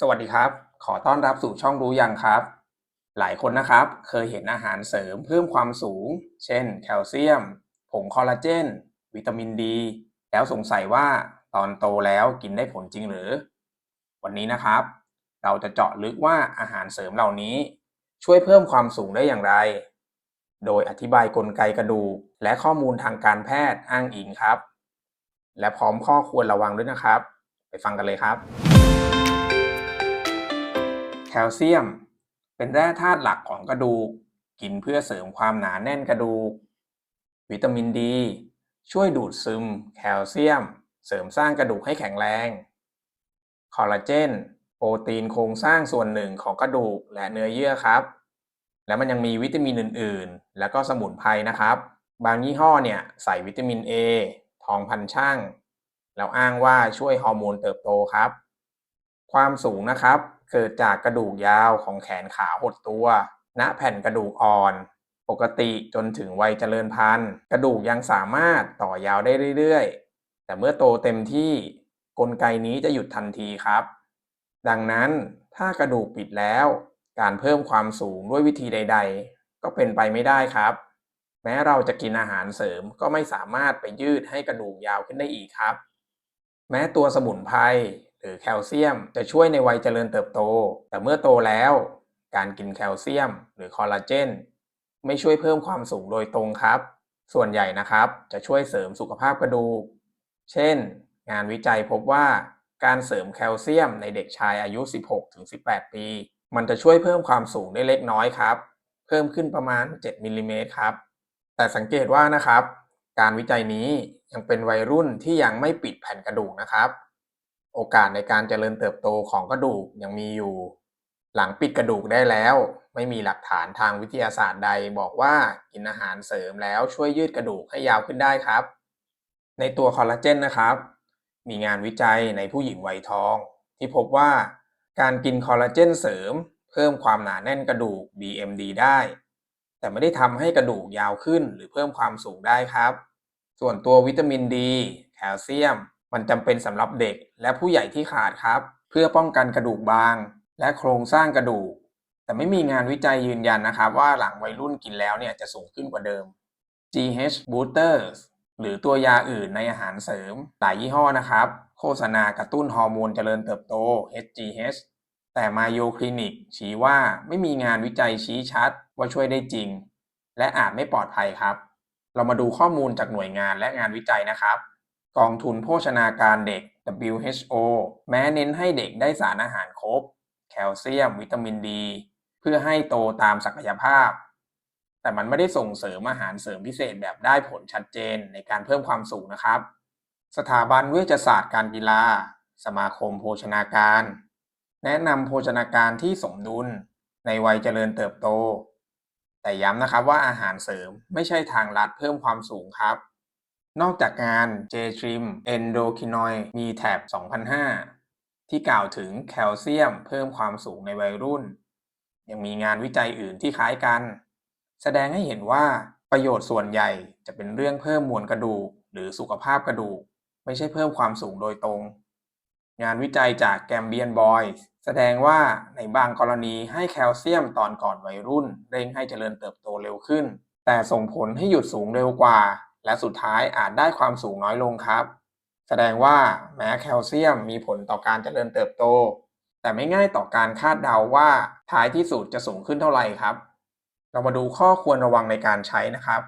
สวัสดีครับ ขอต้อนรับสู่ช่องรู้ยังครับ หลายคนนะครับเคยเห็นอาหารเสริมเพิ่มความสูง เช่น แคลเซียม ผงคอลลาเจน วิตามินดี แล้วสงสัยว่าตอนโตแล้วกินได้ผลจริงหรือ วันนี้นะครับ เราจะเจาะลึกว่าอาหารเสริมเหล่านี้ ช่วยเพิ่มความสูงได้อย่างไร โดยอธิบายกลไกกระดูกและข้อมูลทางการแพทย์อ้างอิงครับ และพร้อมข้อควรระวังด้วยนะครับ ไปฟังกันเลยครับ ลเซียม เป็นแร่ธาตุหลักของกระดูก กินเพื่อเสริมความหนาแน่นกระดูก วิตามินดี ช่วยดูดซึม แคลเซียม เสริมสร้างกระดูกให้แข็งแรง คอลลาเจน โปรตีนโครงสร้างส่วนหนึ่งของกระดูกและเนื้อเยื่อครับ และมันยังมีวิตามินอื่น ๆ แล้วก็สมุนไพรนะครับ บางยี่ห้อเนี่ยใส่วิตามิน A ทองพันช่างแล้วอ้างว่าช่วยฮอร์โมนเติบโตครับ ความสูงนะครับ เกิดจากกระดูกยาวของแขนขาหดตัว ณแผ่นกระดูกอ่อน ปกติจนถึงวัยเจริญพันธุ์ กระดูกยังสามารถต่อยาวได้เรื่อยๆ แต่เมื่อโตเต็มที่กลไกนี้จะหยุดทันทีครับ ดังนั้นถ้ากระดูกปิดแล้ว การเพิ่มความสูงด้วยวิธีใด ๆ ก็เป็นไปไม่ได้ครับ แม้เราจะกินอาหารเสริมก็ไม่สามารถไปยืดให้กระดูกยาวขึ้นได้อีกครับ แม้ตัวสมุนไพร รือแคลเซียมจะช่วยในวัยเจริญเติบโต แต่เมื่อโตแล้ว การกินแคลเซียม หรือคอลลาเจนไม่ช่วยเพิ่มความสูงโดยตรงครับ ส่วนใหญ่นะครับจะช่วยเสริมสุขภาพกระดูก เช่น งานวิจัยพบว่าการเสริมแคลเซียมในเด็กชายอายุ 16-18 ปี มันจะช่วยเพิ่มความสูงได้เล็กน้อยครับ เพิ่มขึ้นประมาณ 7มิลลิเมตรครับ แต่สังเกตว่านะครับ การวิจัยนี้ยังเป็นวัยรุ่นที่ยังไม่ปิดแผ่นกระดูกนะครับ โอกาสในการเจริญเติบโตของกระดูกยังมีอยู่ หลังปิดกระดูกได้แล้ว ไม่มีหลักฐานทางวิทยาศาสตร์ใดบอกว่ากินอาหารเสริมแล้วช่วยยืดกระดูกให้ยาวขึ้นได้ครับ ในตัวคอลลาเจนนะครับ มีงานวิจัยในผู้หญิงวัยทอง ที่พบว่าการกินคอลลาเจนเสริม เพิ่มความหนาแน่นกระดูก BMD ได้ แต่ไม่ได้ทำให้กระดูกยาวขึ้นหรือเพิ่มความสูงได้ครับ ส่วนตัววิตามินดี แคลเซียม มันจำเป็นสำหรับเด็กและผู้ใหญ่ที่ขาดครับ เพื่อป้องกันกระดูกบาง และโครงสร้างกระดูก แต่ไม่มีงานวิจัยยืนยันนะครับ ว่าหลังวัยรุ่นกินแล้วเนี่ยจะสูงขึ้นกว่าเดิม GH boosters หรือตัวยาอื่นในอาหารเสริมหลายยี่ห้อนะครับ โฆษณากระตุ้นฮอร์โมนเจริญเติบโต HGH แต่ Mayo Clinic ชี้ว่าไม่มีงานวิจัยชี้ชัดว่าช่วยได้จริง และอาจไม่ปลอดภัยครับ เรามาดูข้อมูลจากหน่วยงานและงานวิจัยนะครับ กองทุนโภชนาการเด็ก WHO แม้เน้นให้เด็กได้สารอาหารครบ แคลเซียม วิตามินดี เพื่อให้โตตามศักยภาพ แต่มันไม่ได้ส่งเสริมอาหารเสริมพิเศษแบบได้ผลชัดเจนในการเพิ่มความสูงนะครับ สถาบันเวชศาสตร์การกีฬา สมาคมโภชนาการ แนะนำโภชนาการที่สมดุลในวัยเจริญเติบโต แต่ย้ำนะครับว่าอาหารเสริมไม่ใช่ทางลัดเพิ่มความสูงครับ นอกจากงาน J-Trim Endocrinoid มี Tab 2005 ที่กล่าวถึงแคลเซียมเพิ่มความสูงในวัยรุ่น ยังมีงานวิจัยอื่นที่คล้ายกัน แสดงให้เห็นว่าประโยชน์ส่วนใหญ่จะเป็นเรื่องเพิ่มมวลกระดูก หรือสุขภาพกระดูก ไม่ใช่เพิ่มความสูงโดยตรง งานวิจัยจาก Gambian Boys แสดงว่าในบางกรณีให้แคลเซียมตอนก่อนวัยรุ่น เร่งให้เจริญเติบโตเร็วขึ้น แต่ส่งผลให้หยุดสูงเร็วกว่า และสุดท้ายอาจได้ความสูงน้อยลงครับ แสดงว่าแม้แคลเซียมมีผลต่อการเจริญเติบโต แต่ไม่ง่ายต่อการคาดเดาว่าท้ายที่สุดจะสูงขึ้นเท่าไหร่ครับ เรามาดูข้อควรระวังในการใช้นะครับ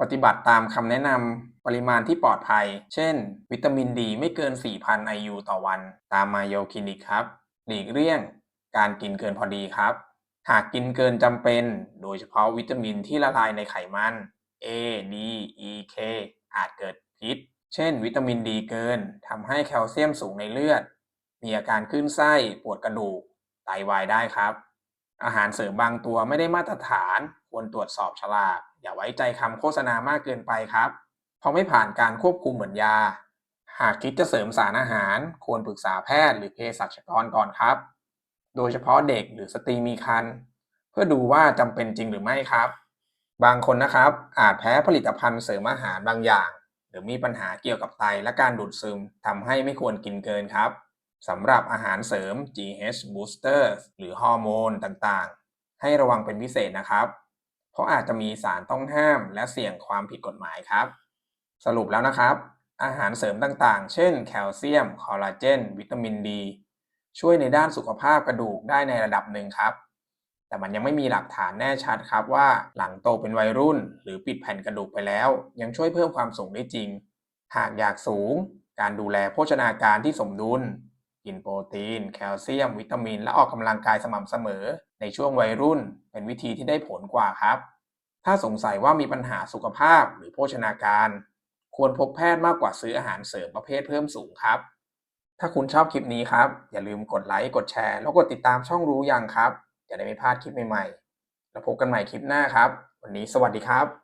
ปฏิบัติตามคำแนะนำปริมาณที่ปลอดภัย เช่น วิตามินดีไม่เกิน 4,000 IU ต่อวัน ตามมาโยคลินิกครับหลีกเลี่ยง การกินเกินพอดีครับหากกินเกินจำเป็น โดยเฉพาะวิตามินที่ละลายในไขมัน A D E K อาจเกิดพิษ เช่น วิตามินดีเกินทำให้แคลเซียมสูงในเลือด มีอาการขึ้นไส้ปวดกระดูกไตวายได้ครับ อาหารเสริมบางตัวไม่ได้มาตรฐาน ควรตรวจสอบฉลาก อย่าไว้ใจคำโฆษณามากเกินไปครับ เพราะไม่ผ่านการควบคุมเหมือนยา หากคิดจะเสริมสารอาหาร ควรปรึกษาแพทย์หรือเภสัชกรก่อนครับ โดยเฉพาะเด็กหรือสตรีมีครรภ์เพื่อดูว่าจำเป็นจริงหรือไม่ครับ บางคนนะครับอาจแพ้ผลิตภัณฑ์เสริมอาหารบางอย่าง หรือมีปัญหาเกี่ยวกับไตและการดูดซึมทำให้ไม่ควรกินเกินครับสำหรับอาหารเสริม GH Booster หรือฮอร์โมนต่างๆ ให้ระวังเป็นพิเศษนะครับ เพราะอาจจะมีสารต้องห้ามและเสี่ยงความผิดกฎหมายครับ สรุปแล้วนะครับ อาหารเสริมต่างๆ เช่น แคลเซียม คอลลาเจน วิตามินดี ช่วยในด้านสุขภาพกระดูกได้ในระดับหนึ่งครับ แต่มันยังไม่มีหลักฐานแน่ชัดครับว่าหลังโตเป็นวัยรุ่น หรือปิดแผ่นกระดูกไปแล้ว ยังช่วยเพิ่มความสูงได้จริง หากอยากสูง การดูแลโภชนาการที่สมดุล กินโปรตีน แคลเซียม วิตามิน และออกกำลังกายสม่ำเสมอ ในช่วงวัยรุ่น เป็นวิธีที่ได้ผลกว่าครับ ถ้าสงสัยว่ามีปัญหาสุขภาพหรือโภชนาการ ควรพบแพทย์มากกว่าซื้ออาหารเสริมประเภทเพิ่มสูงครับ ถ้าคุณชอบคลิปนี้ครับ อย่าลืมกดไลค์กดแชร์ แล้วกดติดตามช่องรู้ยังครับ จะได้ไม่พลาดคลิปใหม่ๆ แล้วพบกันใหม่คลิปหน้าครับ วันนี้สวัสดีครับ